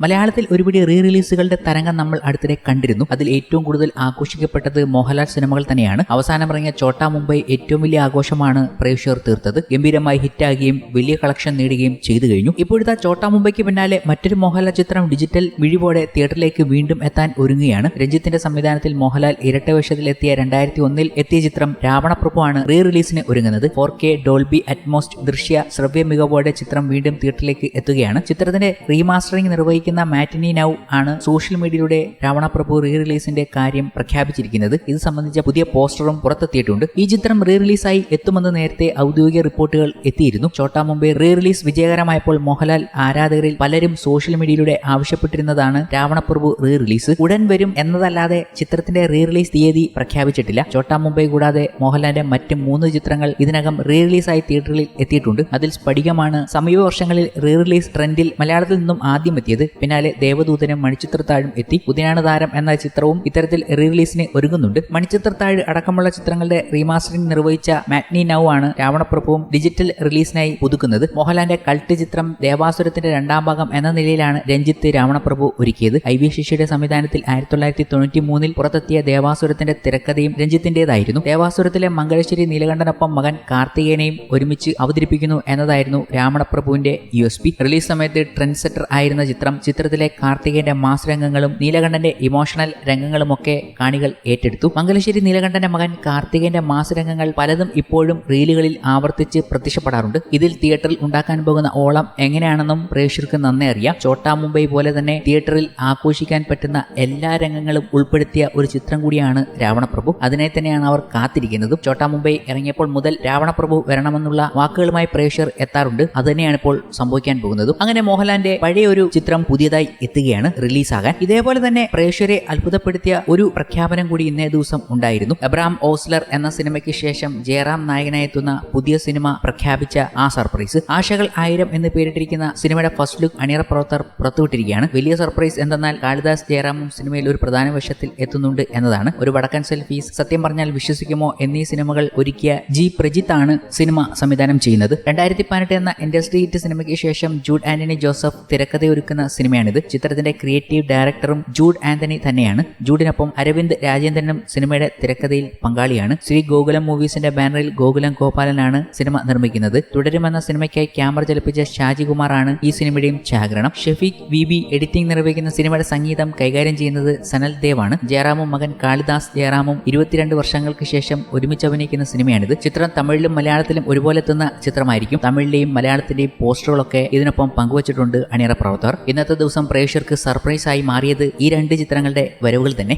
മലയാളത്തിൽ ഒരുപിടി റീ റിലീസുകളുടെ തരംഗം നമ്മൾ അടുത്തിടെ കണ്ടിരുന്നു. അതിൽ ഏറ്റവും കൂടുതൽ ആഘോഷിക്കപ്പെട്ടത് മോഹൻലാൽ സിനിമകൾ തന്നെയാണ്. അവസാനം ഇറങ്ങിയ ചോട്ടാ മുംബൈ ഏറ്റവും വലിയ ആഘോഷമാണ് പ്രേക്ഷകർ തീർത്തത്. ഗംഭീരമായി ഹിറ്റാകുകയും വലിയ കളക്ഷൻ നേടുകയും ചെയ്തു കഴിഞ്ഞു. ഇപ്പോഴത്തെ ചോട്ടാ മുംബൈക്ക് പിന്നാലെ മറ്റൊരു മോഹൻലാൽ ചിത്രം ഡിജിറ്റൽ മിഴിവോടെ തിയേറ്ററിലേക്ക് വീണ്ടും എത്താൻ ഒരുങ്ങുകയാണ്. രഞ്ജിത്തിന്റെ സംവിധാനത്തിൽ മോഹൻലാൽ ഇരട്ട വേഷത്തിൽ എത്തിയ രണ്ടായിരത്തി ഒന്നിൽ എത്തിയ ചിത്രം രാവണപ്രഭുവാണ് റീ റിലീസിന് ഒരുങ്ങുന്നത്. ഫോർ കെ ഡോൾബി അറ്റ്മോസ്റ്റ് ദൃശ്യ ശ്രവ്യ മികവോടെ ചിത്രം വീണ്ടും തിയേറ്ററിലേക്ക് എത്തുകയാണ്. ചിത്രത്തിന്റെ റീമാസ്റ്ററിംഗ് നിർവഹിക്കുന്ന മാറ്റിനി നൗ ആണ് സോഷ്യൽ മീഡിയയിലൂടെ രാവണപ്രഭു റീ റിലീസിന്റെ കാര്യം പ്രഖ്യാപിച്ചിരിക്കുന്നത്. ഇത് സംബന്ധിച്ച പുതിയ പോസ്റ്ററും പുറത്തെത്തിയിട്ടുണ്ട്. ഈ ചിത്രം റീ റിലീസായി എത്തുമെന്ന് നേരത്തെ ഔദ്യോഗിക റിപ്പോർട്ടുകൾ എത്തിയിരുന്നു. ചോട്ടാ മുംബൈ റീ റിലീസ് വിജയകരമായപ്പോൾ മോഹൻലാൽ ആരാധകരിൽ പലരും സോഷ്യൽ മീഡിയയിലൂടെ ആവശ്യപ്പെട്ടിരുന്നതാണ് രാവണപ്രഭു റീ റിലീസ് ഉടൻ വരും എന്നതല്ലാതെ ചിത്രത്തിന്റെ റീ റിലീസ് തീയതി പ്രഖ്യാപിച്ചിട്ടില്ല. ചോട്ടാ മുംബൈ കൂടാതെ മോഹൻലാലിന്റെ മറ്റ് മൂന്ന് ചിത്രങ്ങൾ ഇതിനകം റീ റിലീസായി തിയേറ്ററിൽ എത്തിയിട്ടുണ്ട്. അതിൽ സ്ഫടികമാണ് സമീപ വർഷങ്ങളിൽ റീ റിലീസ് ട്രെൻഡിൽ മലയാളത്തിൽ നിന്നും ആദ്യം എത്തിയത് പിന്നാലെ ദേവദൂതനും മണിച്ചിത്രത്താഴും എത്തി. പുതിനാണ് താരം എന്ന ചിത്രവും ഇത്തരത്തിൽ റീ റിലീസിന് ഒരുങ്ങുന്നുണ്ട് മണിച്ചിത്രത്താഴ് അടക്കമുള്ള ചിത്രങ്ങളുടെ റീമാസ്റ്ററിംഗ് നിർവഹിച്ച മാഗ്നി നൌ ആണ് രാവണപ്രഭുവും ഡിജിറ്റൽ റിലീസിനായി പുതുക്കുന്നത്. മോഹൻലാലിന്റെ കൾട്ട് ചിത്രം ദേവാസുരത്തിന്റെ രണ്ടാം ഭാഗം എന്ന നിലയിലാണ് രഞ്ജിത്ത് രാവണപ്രഭു ഒരുക്കിയത്. ഐ വി ശിഷ്യയുടെ സംവിധാനത്തിൽ ആയിരത്തി തൊള്ളായിരത്തി തൊണ്ണൂറ്റി മൂന്നിൽ പുറത്തെത്തിയ ദേവാസുരത്തിന്റെ തിരക്കഥയും രഞ്ജിത്തിന്റേതായിരുന്നു. ദേവാസുരത്തിലെ മംഗളശ്ശേരി നീലകണ്ഠനൊപ്പം മകൻ കാർത്തികേയനെയും ഒരുമിച്ച് അവതരിപ്പിക്കുന്നു എന്നതായിരുന്നു രാവണപ്രഭുവിന്റെ യു എസ് പി. റിലീസ് സമയത്ത് ട്രെൻഡ് സെറ്റർ ആയിരുന്ന ചിത്രം ചിത്രത്തിലെ കാർത്തികേന്റെ മാസ് രംഗങ്ങളും നീലകണ്ഠന്റെ ഇമോഷണൽ രംഗങ്ങളുമൊക്കെ കാണികൾ ഏറ്റെടുത്തു. മംഗലശ്ശേരി നീലകണ്ഠന്റെ മകൻ കാർത്തികേന്റെ മാസ് രംഗങ്ങൾ പലതും ഇപ്പോഴും റീലുകളിൽ ആവർത്തിച്ച് പ്രത്യക്ഷപ്പെടാറുണ്ട്. ഇതിൽ തിയേറ്ററിൽ ഉണ്ടാക്കാൻ പോകുന്ന ഓളം എങ്ങനെയാണെന്നും പ്രേക്ഷകർക്ക് നന്നേ അറിയാം. ചോട്ടാ മുംബൈ പോലെ തന്നെ തിയേറ്ററിൽ ആഘോഷിക്കാൻ പറ്റുന്ന എല്ലാ രംഗങ്ങളും ഉൾപ്പെടുത്തിയ ഒരു ചിത്രം കൂടിയാണ് രാവണപ്രഭു. അതിനെ തന്നെയാണ് അവർ കാത്തിരിക്കുന്നതും. ചോട്ടാ മുംബൈ ഇറങ്ങിയപ്പോൾ മുതൽ രാവണപ്രഭു വരണമെന്നുള്ള വാക്കുകളുമായി പ്രേക്ഷകർ എത്താറുണ്ട്. അത് തന്നെയാണ് ഇപ്പോൾ സംഭവിക്കാൻ പോകുന്നത്. അങ്ങനെ മോഹൻലാലിന്റെ പഴയ ഒരു ചിത്രം പുതിയതായി എത്തുകയാണ് റിലീസാകാൻ. ഇതേപോലെ തന്നെ പ്രേക്ഷകരെ അത്ഭുതപ്പെടുത്തിയ ഒരു പ്രഖ്യാപനം കൂടി ഇന്നേ ദിവസം ഉണ്ടായിരുന്നു. എബ്രാം ഓസ്ലർ എന്ന സിനിമയ്ക്ക് ശേഷം ജയറാം നായകനായി എത്തുന്ന പുതിയ സിനിമ പ്രഖ്യാപിച്ച ആ സർപ്രൈസ്. ആശകൾ ആയിരം എന്ന് പേരിട്ടിരിക്കുന്ന സിനിമയുടെ ഫസ്റ്റ് ലുക്ക് അണിയറ പ്രവർത്തകർ പുറത്തുവിട്ടിരിക്കുകയാണ്. വലിയ സർപ്രൈസ് എന്തെന്നാൽ കാളിദാസ് ജയറാമും സിനിമയിൽ ഒരു പ്രധാന വശത്തിൽ എത്തുന്നുണ്ട് എന്നതാണ്. ഒരു വടക്കൻ സെൽഫീസ് സത്യം പറഞ്ഞാൽ വിശ്വസിക്കുമോ എന്നീ സിനിമകൾ ഒരുക്കിയ ജി പ്രജിത്ത് ആണ് സിനിമ സംവിധാനം ചെയ്യുന്നത്. രണ്ടായിരത്തി പതിനെട്ട് എന്ന ഇൻഡസ്ട്രി ഹിറ്റ് സിനിമയ്ക്ക് ശേഷം ജൂഡ് ആന്റണി ജോസഫ് തിരക്കഥയൊരുക്കുന്ന സിനിമയാണിത്. ചിത്രത്തിന്റെ ക്രിയേറ്റീവ് ഡയറക്ടറും ജൂഡ് ആന്റണി തന്നെയാണ്. ജൂഡിനൊപ്പം അരവിന്ദ് രാജേന്ദ്രനും സിനിമയുടെ തിരക്കഥയിൽ പങ്കാളിയാണ്. ശ്രീ ഗോകുലം മൂവീസിന്റെ ബാനറിൽ ഗോകുലം ഗോപാലനാണ് സിനിമ നിർമ്മിക്കുന്നത്. തുടരുമെന്ന സിനിമയ്ക്കായി ക്യാമറ ചലിപ്പിച്ച ഷാജി ആണ് ഈ സിനിമയുടെയും ഛാഗ്രണം ഷെഫീഖ് വി ബി എഡിറ്റിംഗ് നിർവഹിക്കുന്ന സിനിമയുടെ സംഗീതം കൈകാര്യം ചെയ്യുന്നത് സനൽ ദേവാണ്. ജയറാമും മകൻ കാളിദാസ് ജയറാമും ഇരുപത്തിരണ്ട് വർഷങ്ങൾക്ക് ശേഷം ഒരുമിച്ച് അഭിനയിക്കുന്ന സിനിമയാണിത്. ചിത്രം തമിഴിലും മലയാളത്തിലും ഒരുപോലെ എത്തുന്ന ചിത്രമായിരിക്കും. തമിഴിലെയും മലയാളത്തിന്റെയും പോസ്റ്ററുകളൊക്കെ ഇതിനൊപ്പം പങ്കുവച്ചിട്ടുണ്ട് അണിയറ പ്രവർത്തകർ. ഇന്നത്തെ ദിവസം പ്രേക്ഷകർക്ക് സർപ്രൈസ് ആയി മാറിയത് ഈ രണ്ട് ചിത്രങ്ങളുടെ വരവുകൾ തന്നെ.